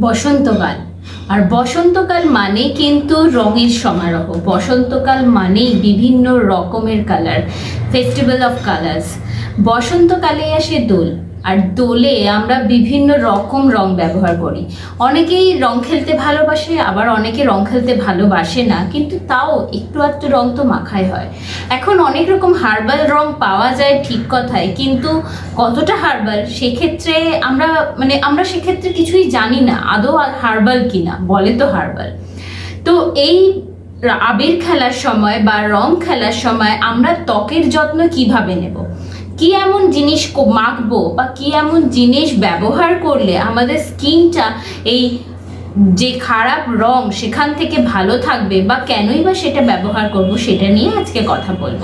বসন্তকাল। আর বসন্তকাল মানে কিন্তু রঙের সমারোহ। বসন্তকাল মানেই বিভিন্ন রকমের কালার ফেস্টিভ্যাল অফ কালার্স বসন্তকালে আসে দোল। আর দোলে আমরা বিভিন্ন রকম রং ব্যবহার করি। অনেকেই রং খেলতে ভালোবাসে, আবার অনেকে রং খেলতে ভালোবাসে না, কিন্তু তাও একটু আধটু রং তো মাখাই হয়। এখন অনেক রকম হার্বাল রং পাওয়া যায় ঠিক কথাই, কিন্তু কতটা হার্বাল সেক্ষেত্রে আমরা মানে আমরা সেক্ষেত্রে কিছুই জানি না, আদৌ হার্বাল কিনা, বলে তো হার্বাল। তো এই আবির খেলার সময় বা রং খেলার সময় আমরা ত্বকের যত্ন কীভাবে নেব? কি এমন জিনিস মাখবো বা কি এমন জিনিস ব্যবহার করলে আমাদের স্কিনটা এই যে খারাপ রং সেখান থেকে ভালো থাকবে বা কেনই বা সেটা ব্যবহার করব সেটা নিয়ে আজকে কথা বলব।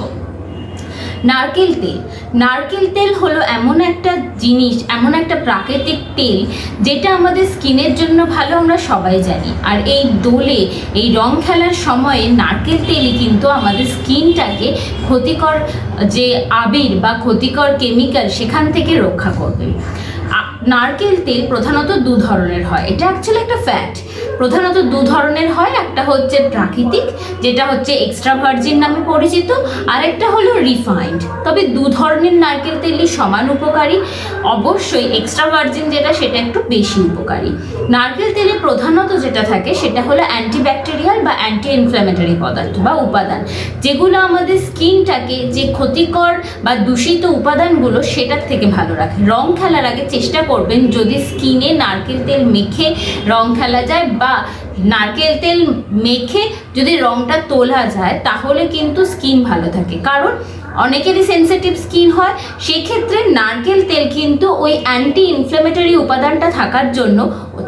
নারকেল তেল। নারকেল তেল হলো এমন একটা জিনিস, এমন একটা প্রাকৃতিক তেল যেটা আমাদের স্কিনের জন্য ভালো আমরা সবাই জানি। আর এই দোলে, এই রং খেলার সময়ে নারকেল তেলই কিন্তু আমাদের স্কিনটাকে ক্ষতিকর যে আবির বা ক্ষতিকর কেমিক্যাল সেখান থেকে রক্ষা করবে। নারকেল তেল প্রধানত দু ধরনের হয়। এটা অ্যাকচুয়ালি একটা ফ্যাট প্রধানত দু ধরনের হয়, একটা হচ্ছে প্রাকৃতিক, যেটা হচ্ছে এক্সট্রা ভার্জিন নামে পরিচিত আর একটা হলো রিফাইন্ড তবে দু ধরনের নারকেল তেলই সমান উপকারী। অবশ্যই এক্সট্রা ভার্জিন যেটা, সেটা একটু বেশি উপকারী। নারকেল তেলে প্রধানত যেটা থাকে, সেটা হলো অ্যান্টিব্যাকটেরিয়াল বা অ্যান্টি ইনফ্ল্যামেটরি পদার্থ বা উপাদান। যেগুলো আমাদের স্কিনটাকে যে ক্ষতিকর বা দূষিত উপাদানগুলো, সেটার থেকে ভালো রাখে। রং খেলার আগে চেষ্টা করবেন, যদি স্কিনে নারকেল তেল মেখে রং খেলা যায় বা নারকেল তেল মেখে যদি রংটা তোলা যায়, তাহলে কিন্তু স্কিন ভালো থাকে। কারণ অনেকেরই সেন্সিটিভ স্কিন হয়, সেক্ষেত্রে নারকেল তেল কিন্তু ওই অ্যান্টি ইনফ্ল্যামেটরি উপাদানটা থাকার জন্য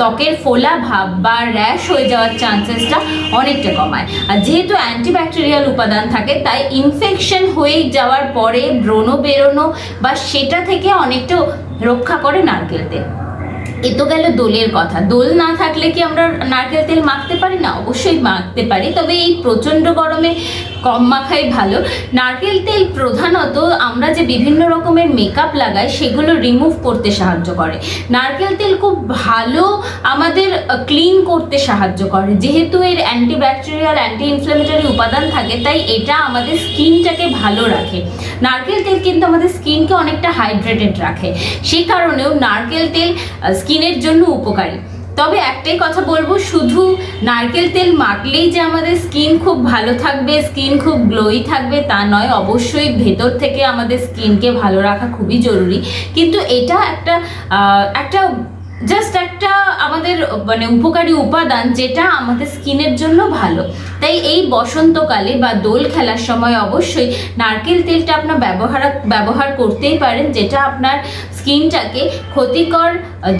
ত্বকের ফোলা ভাব বা র্যাশ হয়ে যাওয়ার চান্সেসটা অনেকটা কমায়। আর যেহেতু অ্যান্টিব্যাকটেরিয়াল উপাদান থাকে, তাই ইনফেকশন হয়ে যাওয়ার পরে ব্রণ বেরোনো বা সেটা থেকে অনেকটা রক্ষা করে নারকেল তেল। এ তো গেল দোলের কথা। দোল না থাকলে কি আমরা নারকেল তেল মাখতে পারি না? অবশ্যই মাখতে পারি, তবে এই প্রচণ্ড গরমে কম মাখাই ভালো। নারকেল তেল প্রধানত আমরা যে বিভিন্ন রকমের মেকআপ লাগাই, সেগুলো রিমুভ করতে সাহায্য করে। নারকেল তেল খুব ভালো আমাদের ক্লিন করতে সাহায্য করে। যেহেতু এর অ্যান্টিব্যাকটেরিয়াল অ্যান্টি ইনফ্ল্যামেটরি উপাদান থাকে, তাই এটা আমাদের স্কিনটাকে ভালো রাখে। নারকেল তেল কিন্তু আমাদের স্কিনকে অনেকটা হাইড্রেটেড রাখে। সেই কারণেও নারকেল তেল স্কিনের জন্য উপকারী। তবে একটাই কথা বলব, শুধু নারকেল তেল মাখলেই যে আমাদের স্কিন খুব ভালো থাকবে, স্কিন খুব গ্লোই থাকবে তা নয়, অবশ্যই ভেতর থেকে আমাদের স্কিনকে ভালো রাখা খুবই জরুরি। কিন্তু এটা একটা একটা জাস্ট একটা আমাদের মানে উপকারী উপাদান যেটা আমাদের স্কিনের জন্য ভালো। তাই এই বসন্তকালে বা দোল খেলার সময় অবশ্যই নারকেল তেলটা আপনার ব্যবহার ব্যবহার করতেই পারেন, যেটা আপনার স্কিনটাকে ক্ষতিকর,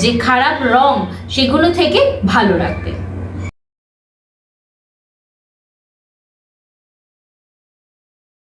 যে খারাপ রং, সেগুলো থেকে ভালো রাখবে।